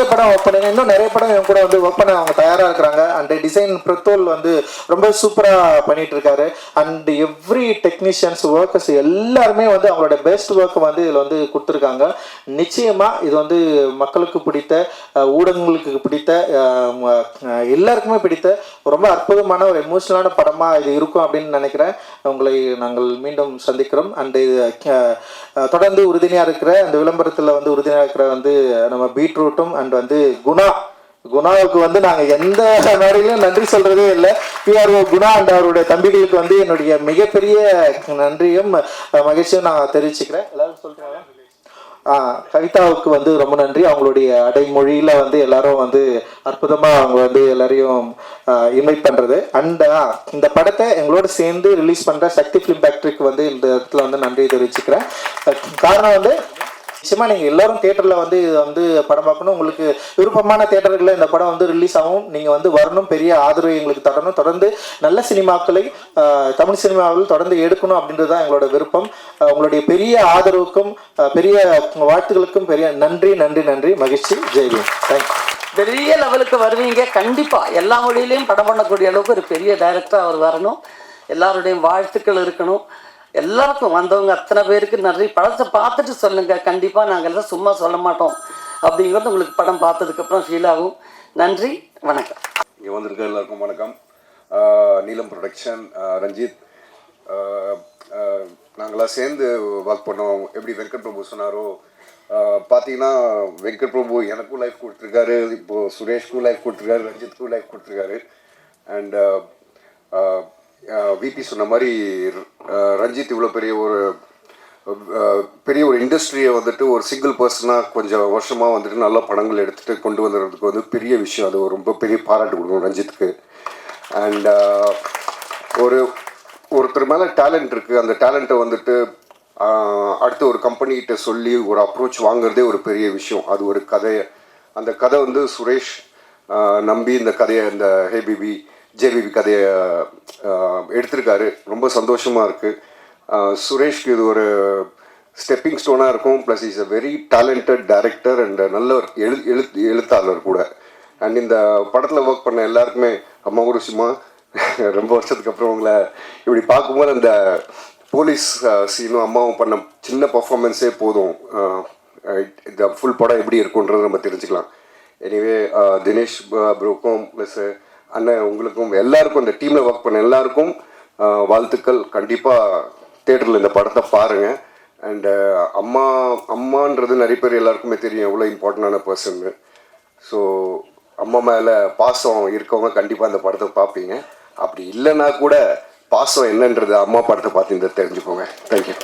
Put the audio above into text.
நிறைய படம் ஒர்க் பண்ணுங்க இன்னும் நிறைய படம் என் கூட வந்து ஒர்க் பண்ண அவங்க தயாரா இருக்கிறாங்க. அண்ட் டிசைன் பிரத்தோல் வந்து ரொம்ப சூப்பரா பண்ணிட்டு இருக்காரு. அண்ட் எவ்ரி டெக்னீஷியன்ஸ் ஒர்க்கர்ஸ் எல்லாருமே வந்து அவங்களோட பெஸ்ட் ஒர்க் வந்து இதில் வந்து கொடுத்துருக்காங்க. நிச்சயமா இது வந்து மக்களுக்கு பிடித்த ஊடகங்களுக்கு பிடித்த எல்லாருக்குமே பிடித்த ரொம்ப அற்புதமான ஒரு எமோஷனலான படமா இது இருக்கும் அப்படின்னு நினைக்கிறேன். உங்களை நாங்கள் மீண்டும் சந்திக்கிறோம். அண்ட் இது தொடர்ந்து உறுதுணையா இருக்கிற அந்த விளம்பரத்துல வந்து உறுதுணையா இருக்கிற வந்து நம்ம பீட்ரூட்டும் அண்ட் வந்து குணா. குணாவுக்கு வந்து நாங்க எந்த மாதிரிலும் நன்றி சொல்றதே இல்லை. பிஆர்ஓ குணா அண்ட் அவருடைய தம்பிகளுக்கு வந்து என்னுடைய மிகப்பெரிய நன்றியும் மகிழ்ச்சியும் நான் தெரிவிச்சுக்கிறேன். எல்லாரும் சொல்றாங்க? கவிதாவுக்கு வந்து ரொம்ப நன்றி. அவங்களுடைய அடைமொழியில வந்து எல்லாரும் வந்து அற்புதமா அவங்க வந்து எல்லாரையும் இன்வைட் பண்றது. அண்ட் இந்த படத்தை எங்களோட சேர்ந்து ரிலீஸ் பண்ற சக்தி ஃபிலிம் ஃபேக்டரிக்கு வந்து இந்த இடத்துல வந்து நன்றி தெரிவிச்சுக்கிறேன். காரணம் வந்து நிச்சயமா நீங்க எல்லாரும் தியேட்டர்ல வந்து இது வந்து படம் பார்க்கணும். உங்களுக்கு விருப்பமான தியேட்டர்களில் இந்த படம் வந்து ரிலீஸ் ஆகும். நீங்க வந்து வரணும். பெரிய ஆதரவு எங்களுக்கு தரணும். தொடர்ந்து நல்ல சினிமாக்களை தமிழ் சினிமாவில் தொடர்ந்து எடுக்கணும் அப்படின்றது தான் எங்களோட விருப்பம். உங்களுடைய பெரிய ஆதரவுக்கும் பெரிய வாழ்த்துக்களுக்கும் பெரிய நன்றி நன்றி நன்றி. மகிழ்ச்சி. ஜெய்வீன் தேங்க்யூ பெரிய லெவலுக்கு வருவீங்க. கண்டிப்பா. எல்லா மொழியிலையும் படம் பண்ணக்கூடிய அளவுக்கு ஒரு பெரிய டைரக்டர் அவர் வரணும். எல்லாருடைய வாழ்த்துக்கள் இருக்கணும். எல்லாருக்கும் வந்தவங்க அத்தனை பேருக்கு நன்றி. படத்தை பார்த்துட்டு சொல்லுங்க. கண்டிப்பாக நாங்கள் எல்லாம் சும்மா சொல்ல மாட்டோம். அப்படிங்கிறது உங்களுக்கு படம் பார்த்ததுக்கப்புறம் ஃபீல் ஆகும். நன்றி. வணக்கம். இங்கே வந்திருக்க எல்லாருக்கும் வணக்கம். நீலம் ப்ரொடக்ஷன் ரஞ்சித். நாங்களாம் சேர்ந்து ஒர்க் பண்ணோம். எப்படி வெங்கட் பிரபு சொன்னாரோ பார்த்தீங்கன்னா வெங்கட் பிரபு எனக்கும் லைஃப் கொடுத்துருக்காரு. இப்போது சுரேஷ்க்கும் லைஃப் கொடுத்துருக்காரு. ரஞ்சித்துக்கும் லைஃப் கொடுத்துருக்காரு. அண்ட் விபி சொன்ன மாதிரி ரஞ்சித் இவ்வளோ பெரிய ஒரு பெரிய ஒரு இண்டஸ்ட்ரியை வந்துட்டு ஒரு சிங்கிள் பர்சனாக கொஞ்சம் வருஷமாக வந்துட்டு நல்ல படங்கள் எடுத்துகிட்டு கொண்டு வந்துடுறதுக்கு வந்து பெரிய விஷயம். அது ரொம்ப பெரிய பாராட்டு கொடுக்கணும் ரஞ்சித்துக்கு. அண்ட் ஒரு ஒருத்தர் மேலே டேலண்ட் இருக்குது அந்த டேலண்ட்டை வந்துட்டு அடுத்து ஒரு கம்பெனிகிட்ட சொல்லி ஒரு அப்ரோச் வாங்குறதே ஒரு பெரிய விஷயம். அது ஒரு கதையை அந்த கதை வந்து சுரேஷ் நம்பி இந்த கதையை இந்த ஹேபிபி ஜேபிபி கதையை எடுத்திருக்காரு. ரொம்ப சந்தோஷமாக இருக்குது சுரேஷ்க்கு இது ஒரு ஸ்டெப்பிங் ஸ்டோனாக இருக்கும். Plus is a very talented director and நல்ல ஒரு எழு எழுத்து எழுத்தாளர் கூட. அண்ட் இந்த படத்தில் ஒர்க் பண்ண எல்லாருக்குமே அம்மா கூட ரொம்ப வருஷத்துக்கு அப்புறம் உங்களை இப்படி பார்க்கும்போது அந்த போலீஸ் சீனும் அம்மாவும் பண்ண சின்ன பர்ஃபார்மன்ஸே போதும். இந்த ஃபுல் படம் எப்படி இருக்குன்றது நம்ம தெரிஞ்சுக்கலாம். எனிவே தினேஷ் ப்ரோக்கும் ப்ளஸ் அண்ணன் உங்களுக்கும் எல்லாருக்கும் இந்த டீமில் ஒர்க் பண்ண எல்லாருக்கும் வாழ்த்துக்கள். கண்டிப்பாக தேட்டரில் இந்த படத்தை பாருங்கள் அண்டு uh, அம்மா அம்மான்றது நிறைய பேர் எல்லாருக்குமே தெரியும் எவ்வளோ இம்பார்ட்டண்டான பர்சன்னு ஸோ அம்மா மேலே பாசம் இருக்கவங்க கண்டிப்பாக அந்த படத்தை பார்ப்பீங்க அப்படி இல்லைன்னா கூட பாசம் என்னன்றது அம்மா படத்தை பார்த்து இந்த தெரிஞ்சுக்கோங்க. தேங்க்யூ